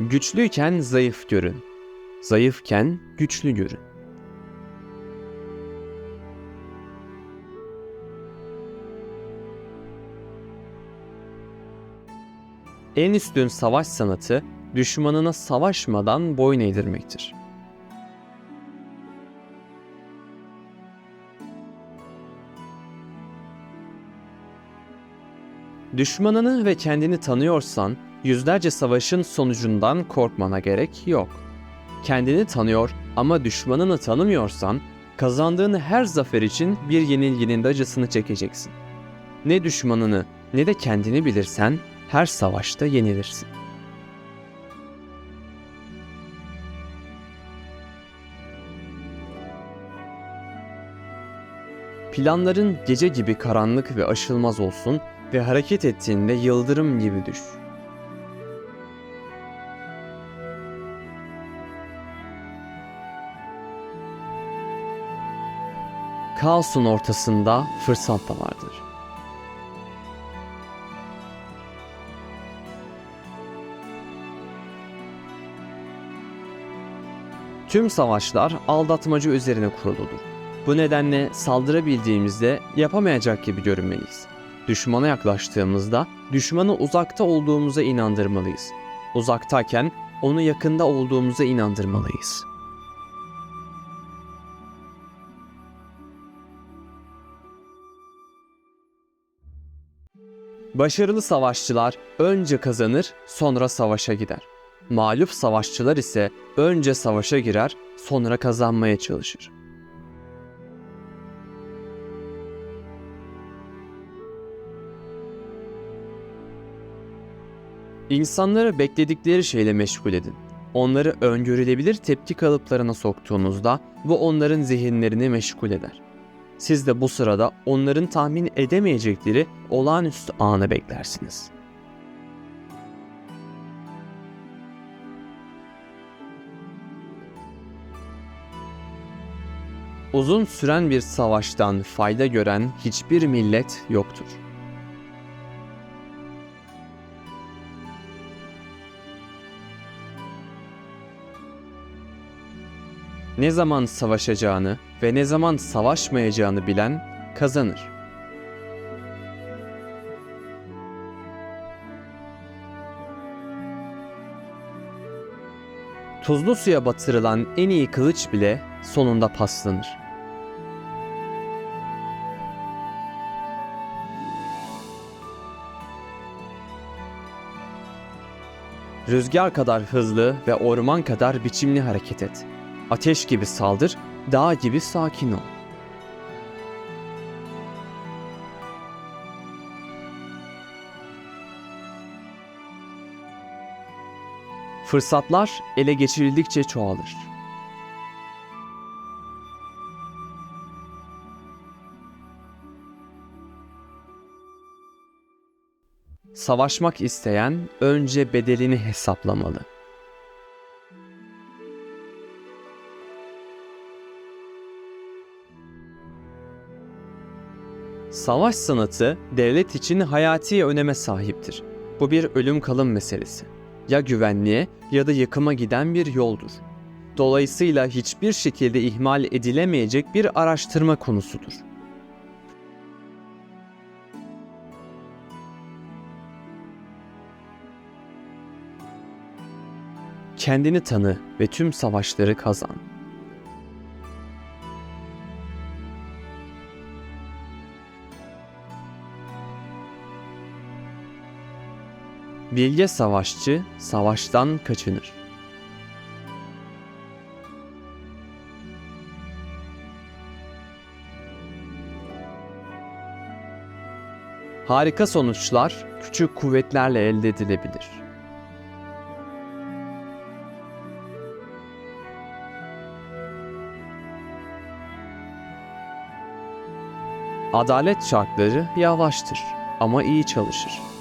Güçlüyken zayıf görün. Zayıfken güçlü görün. En üstün savaş sanatı düşmanına savaşmadan boyun eğdirmektir. Düşmanını ve kendini tanıyorsan yüzlerce savaşın sonucundan korkmana gerek yok. Kendini tanıyor ama düşmanını tanımıyorsan kazandığın her zafer için bir yenilginin de acısını çekeceksin. Ne düşmanını ne de kendini bilirsen her savaşta yenilirsin. Planların gece gibi karanlık ve aşılmaz olsun ve hareket ettiğinde yıldırım gibi düş. Kaosun ortasında fırsat da vardır. Tüm savaşlar aldatmacı üzerine kuruludur. Bu nedenle saldırabildiğimizde yapamayacak gibi görünmeliyiz. Düşmana yaklaştığımızda düşmanı uzakta olduğumuza inandırmalıyız. Uzaktayken onu yakında olduğumuza inandırmalıyız. Başarılı savaşçılar önce kazanır, sonra savaşa gider. Mağlup savaşçılar ise önce savaşa girer, sonra kazanmaya çalışır. İnsanları bekledikleri şeyle meşgul edin. Onları öngörülebilir tepki kalıplarına soktuğunuzda bu onların zihinlerini meşgul eder. Siz de bu sırada onların tahmin edemeyecekleri olağanüstü anı beklersiniz. Uzun süren bir savaştan fayda gören hiçbir millet yoktur. Ne zaman savaşacağını ve ne zaman savaşmayacağını bilen kazanır. Tuzlu suya batırılan en iyi kılıç bile sonunda paslanır. Rüzgar kadar hızlı ve orman kadar biçimli hareket et. Ateş gibi saldır, dağ gibi sakin ol. Fırsatlar ele geçirildikçe çoğalır. Savaşmak isteyen önce bedelini hesaplamalı. Savaş sanatı devlet için hayati öneme sahiptir. Bu bir ölüm kalım meselesi. Ya güvenliğe ya da yıkıma giden bir yoldur. Dolayısıyla hiçbir şekilde ihmal edilemeyecek bir araştırma konusudur. Kendini tanı ve tüm savaşları kazan. Bilge savaşçı savaştan kaçınır. Harika sonuçlar küçük kuvvetlerle elde edilebilir. Adalet şartları yavaştır ama iyi çalışır.